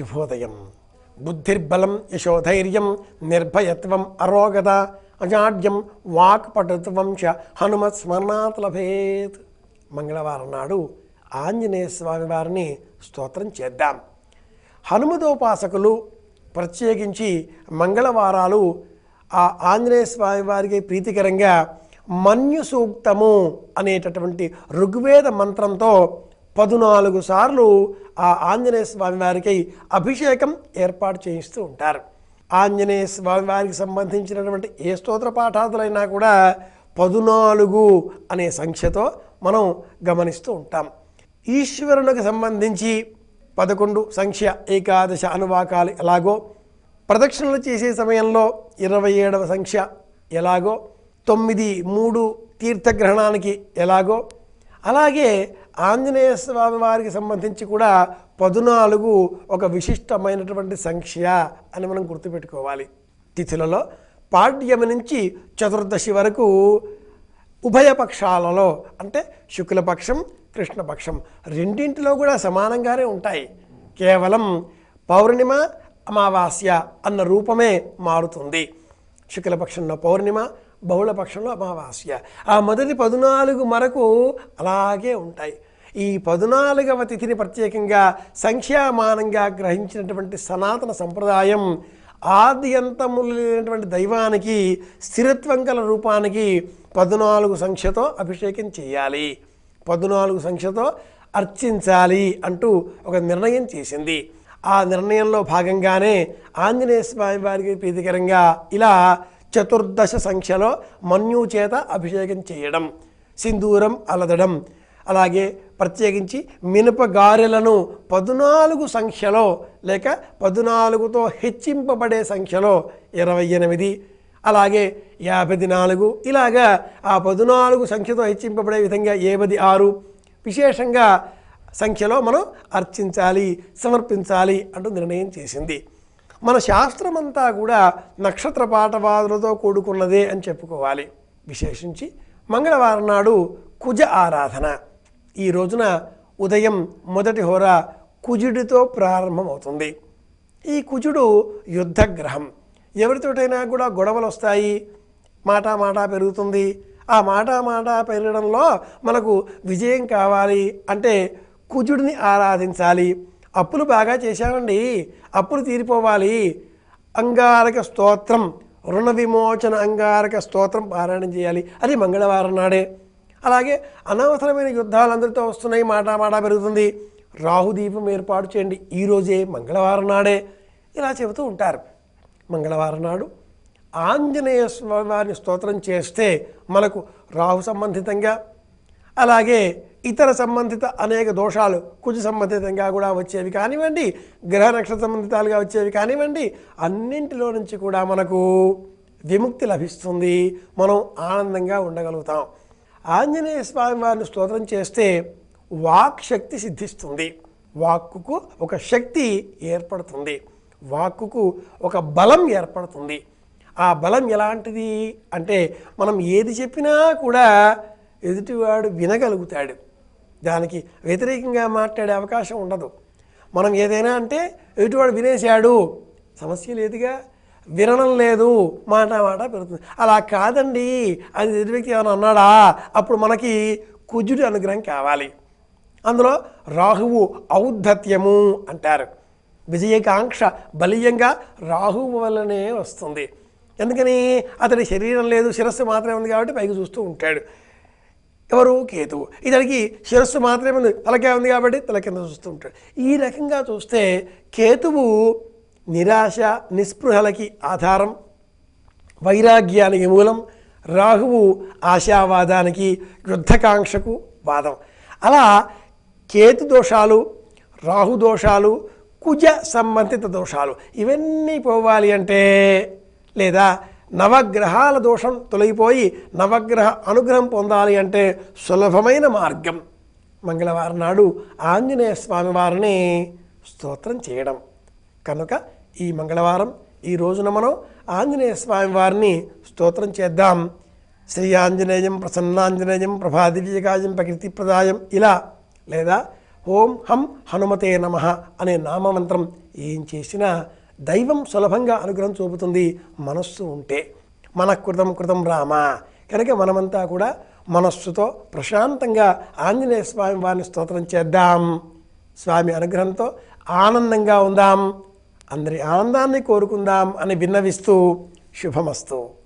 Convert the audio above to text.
శుభోదయం బుద్ధిర్బలం యశోధైర్యం నిర్భయత్వం అరోగత అజాడ్యం వాక్పటుత్వం చ హనుమత్ స్మరణాత్ లభేత్. మంగళవారం నాడు ఆంజనేయ స్వామి వారిని స్తోత్రం చేద్దాం. హనుమదోపాసకులు ప్రత్యేకించి మంగళవారాలు ఆ ఆంజనేయ స్వామి వారికి ప్రీతికరంగా మన్యు సూక్తము అనేటటువంటి ఋగ్వేద మంత్రంతో పదునాలుగు సార్లు ఆ ఆంజనేయ స్వామి వారికి అభిషేకం ఏర్పాటు చేయిస్తూ ఉంటారు. ఆంజనేయ స్వామి వారికి సంబంధించినటువంటి ఏ స్తోత్ర పాఠాదులైనా కూడా పదునాలుగు అనే సంఖ్యతో మనం గమనిస్తూ ఉంటాం. ఈశ్వరునికి సంబంధించి పదకొండు సంఖ్య ఏకాదశ అనువాకాలు ఎలాగో ప్రదక్షిణలు చేసే సమయంలో ఇరవై ఏడవ సంఖ్య ఎలాగో తొమ్మిది మూడు తీర్థగ్రహణానికి ఎలాగో అలాగే ఆంజనేయ స్వామి వారికి సంబంధించి కూడా పదునాలుగు ఒక విశిష్టమైనటువంటి సంఖ్య అని మనం గుర్తుపెట్టుకోవాలి. తిథులలో పాడ్యమి నుంచి చతుర్దశి వరకు ఉభయ పక్షాలలో అంటే శుక్లపక్షం కృష్ణపక్షం రెండింటిలో కూడా సమానంగానే ఉంటాయి. కేవలం పౌర్ణిమ అమావాస్య అన్న రూపమే మారుతుంది. శుక్లపక్షంలో పౌర్ణిమ బహుళపక్షంలో అమావాస్య. ఆ మొదటి పద్నాలుగు మరకు అలాగే ఉంటాయి. ఈ పద్నాలుగవ తిథిని ప్రత్యేకంగా సంఖ్యామానంగా గ్రహించినటువంటి సనాతన సంప్రదాయం ఆది అంతములు లేనటువంటి దైవానికి స్థిరత్వం గల రూపానికి పద్నాలుగు సంఖ్యతో అభిషేకం చేయాలి. పద్నాలుగు సంఖ్యతో అర్చించాలి అంటూ ఒక నిర్ణయం చేసింది. ఆ నిర్ణయంలో భాగంగానే ఆంజనేయ స్వామి వారికి ప్రీతికరంగా ఇలా చతుర్దశ సంఖ్యలో మన్యు చేత అభిషేకం చేయడం సింధూరం అలదడం. అలాగే ప్రత్యేకించి మినప గారెలను పద్నాలుగు సంఖ్యలో లేక పద్నాలుగుతో హెచ్చింపబడే సంఖ్యలో ఇరవై ఎనిమిది. అలాగే యాభై నాలుగు. ఇలాగా ఆ పద్నాలుగు సంఖ్యతో హెచ్చింపబడే విధంగా ఏబది ఆరు. విశేషంగా సంఖ్యలో మనం అర్చించాలి సమర్పించాలి అంటూ నిర్ణయం చేసింది. మన శాస్త్రమంతా కూడా నక్షత్ర పాఠవాదులతో కూడుకున్నదే అని చెప్పుకోవాలి. విశేషించి మంగళవారం నాడు కుజ ఆరాధన. ఈ రోజున ఉదయం మొదటి హోర కుజుడితో ప్రారంభమవుతుంది. ఈ కుజుడు యుద్ధగ్రహం. ఎవరితోటైనా కూడా గొడవలు వస్తాయి మాటా మాటా పెరుగుతుంది. ఆ మాటా మాటా పెరగడంలో మనకు విజయం కావాలి అంటే కుజుడిని ఆరాధించాలి. అప్పులు బాగా చేశామండి. అప్పులు తీరిపోవాలి. అంగారక స్తోత్రం రుణ విమోచన అంగారక స్తోత్రం పారాయణం చేయాలి. అది మంగళవారం నాడే. అలాగే అనవసరమైన యుద్ధాలు అందరితో వస్తున్నాయి. మాటా మాటా పెరుగుతుంది. రాహుదీపం ఏర్పాటు చేయండి. ఈరోజే మంగళవారం నాడే. ఇలా చెబుతూ ఉంటారు. మంగళవారం నాడు ఆంజనేయ స్వామి వారిని స్తోత్రం చేస్తే మనకు రాహు సంబంధితంగా అలాగే ఇతర సంబంధిత అనేక దోషాలు కుజ సంబంధితంగా కూడా వచ్చేవి కానివ్వండి గ్రహ నక్షత్ర సంబంధితాలుగా వచ్చేవి కానివ్వండి అన్నింటిలో నుంచి కూడా మనకు విముక్తి లభిస్తుంది. మనం ఆనందంగా ఉండగలుగుతాం. ఆంజనేయ స్వామి వారిని స్తోత్రం చేస్తే వాక్ శక్తి సిద్ధిస్తుంది. వాక్కుకు ఒక శక్తి ఏర్పడుతుంది. వాక్కుకు ఒక బలం ఏర్పడుతుంది. ఆ బలం ఎలాంటిది అంటే మనం ఏది చెప్పినా కూడా ఎదుటివాడు వినగలుగుతాడు. దానికి వ్యతిరేకంగా మాట్లాడే అవకాశం ఉండదు. మనం ఏదైనా అంటే ఎదుటివాడు వినేశాడు సమస్య లేదుగా వినడం లేదు మాట మాట పెరుగుతుంది. అలా కాదండి. అది ఎదుటి వ్యక్తి ఏమైనా అన్నాడా? అప్పుడు మనకి కుజుడి అనుగ్రహం కావాలి. అందులో రాహువు ఔద్ధత్యము అంటారు. విజయకాంక్ష బలీయంగా రాహువు వల్లనే వస్తుంది. ఎందుకని? అతడి శరీరం లేదు శిరస్సు మాత్రమే ఉంది కాబట్టి పైకి చూస్తూ ఉంటాడు. ఎవరు కేతువు ఇతనికి శిరస్సు మాత్రమే ఉంది. తలకే ఉంది కాబట్టి తల కింద చూస్తూ ఉంటాడు. ఈ రకంగా చూస్తే కేతువు నిరాశ నిస్పృహలకి ఆధారం. వైరాగ్యానికి మూలం. రాహువు ఆశావాదానికి యుద్ధకాంక్షకు వాదం. అలా కేతు దోషాలు రాహు దోషాలు కుజ సంబంధిత దోషాలు ఇవన్నీ పోవాలి అంటే లేదా నవగ్రహాల దోషం తొలగిపోయి నవగ్రహ అనుగ్రహం పొందాలి అంటే సులభమైన మార్గం. మంగళవారం నాడు ఆంజనేయ స్వామి వారిని స్తోత్రం చేయడం. కనుక ఈ మంగళవారం ఈ రోజున మనం ఆంజనేయ స్వామి వారిని స్తోత్రం చేద్దాం. శ్రీ ఆంజనేయం ప్రసన్నాంజనేయం ప్రభాదివ్యకాయం ప్రకృతి ప్రదాయం ఇలా లేదా ఓం హం హనుమతే నమ అనే నామమంత్రం ఏం చేసినా దైవం సులభంగా అనుగ్రహం చూపుతుంది మనస్సు ఉంటే. మన కృతం కృతం రామ. కనుక మనమంతా కూడా మనస్సుతో ప్రశాంతంగా ఆంజనేయ స్వామి వారిని స్తోత్రం చేద్దాం. స్వామి అనుగ్రహంతో ఆనందంగా ఉందాం. అందరి ఆనందాన్ని కోరుకుందాం అని విన్నవిస్తూ శుభమస్తు.